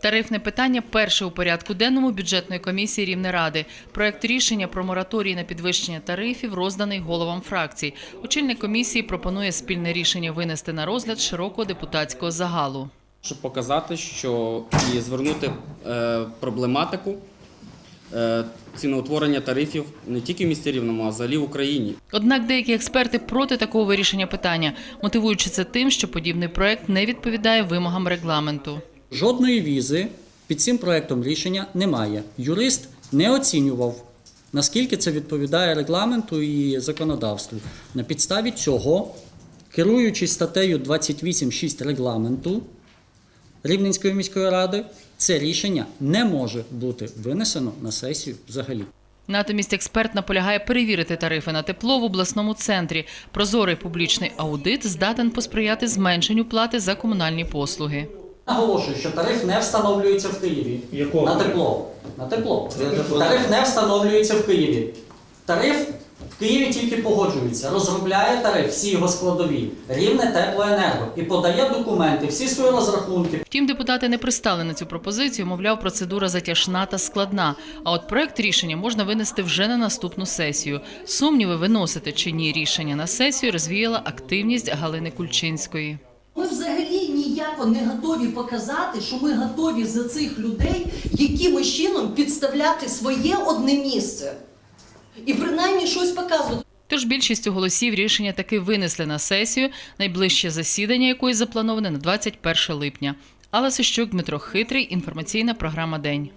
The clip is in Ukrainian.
Тарифне питання перше у порядку денному бюджетної комісії Рівнеради. Проект рішення про мораторій на підвищення тарифів розданий головам фракцій. Очільник комісії пропонує спільне рішення винести на розгляд широкого депутатського загалу. щоб показати, що і звернути е, проблематику е, ціноутворення тарифів не тільки в місті Рівному, а взагалі в Україні. Однак деякі експерти проти такого вирішення питання, мотивуючи це тим, що подібний проект не відповідає вимогам регламенту. Жодної візи під цим проектом рішення немає. Юрист не оцінював, наскільки це відповідає регламенту і законодавству. На підставі цього, керуючись статтею 28.6 регламенту Рівненської міської ради, це рішення не може бути винесено на сесію взагалі. Натомість експерт наполягає перевірити тарифи на тепло в обласному центрі. Прозорий публічний аудит здатен посприяти зменшенню плати за комунальні послуги. Наголошую, що тариф не встановлюється в Києві. Якого На тепло. На тепло. Тариф не встановлюється в Києві. Тариф в Києві тільки погоджується. Розробляє тариф, всі його складові, рівне теплоенерго і подає документи, всі свої розрахунки. Втім, депутати не пристали на цю пропозицію. Мовляв, процедура затяжна та складна. А от проект рішення можна винести вже на наступну сесію. Сумніви виносити чи ні рішення на сесію розвіяла активність Галини Кульчинської. Ніяко не готові показати, що ми готові за цих людей якимось чином підставляти своє одне місце і принаймні щось показувати. Тож більшістю голосів рішення таки винесли на сесію, найближче засідання якої заплановане на 21 липня. Алла Сищук, Дмитро Хитрий, інформаційна програма День.